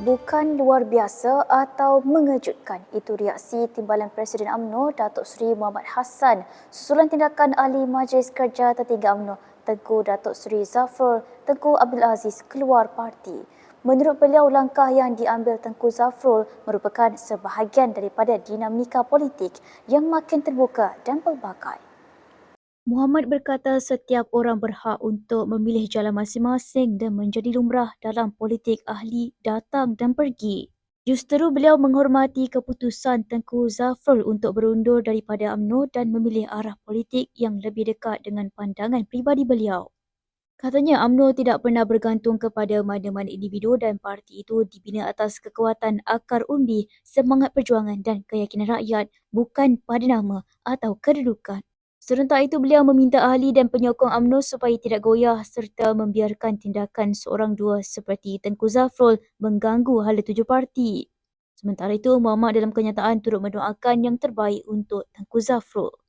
Bukan luar biasa atau mengejutkan. Itu reaksi Timbalan Presiden UMNO Datuk Seri Muhammad Hassan susulan tindakan Ahli Majlis Kerja Tertinggi UMNO Tengku Datuk Seri Zafrul Tengku Abdul Aziz keluar parti. Menurut beliau, langkah yang diambil Tengku Zafrul merupakan sebahagian daripada dinamika politik yang makin terbuka dan pelbagai. Muhammad berkata setiap orang berhak untuk memilih jalan masing-masing dan menjadi lumrah dalam politik ahli datang dan pergi. Justeru beliau menghormati keputusan Tengku Zafrul untuk berundur daripada UMNO dan memilih arah politik yang lebih dekat dengan pandangan pribadi beliau. Katanya UMNO tidak pernah bergantung kepada mana-mana individu dan parti itu dibina atas kekuatan akar umbi, semangat perjuangan dan keyakinan rakyat bukan pada nama atau kedudukan. Serentak itu beliau meminta ahli dan penyokong UMNO supaya tidak goyah serta membiarkan tindakan seorang dua seperti Tengku Zafrul mengganggu hala tuju parti. Sementara itu, Muhammad dalam kenyataan turut mendoakan yang terbaik untuk Tengku Zafrul.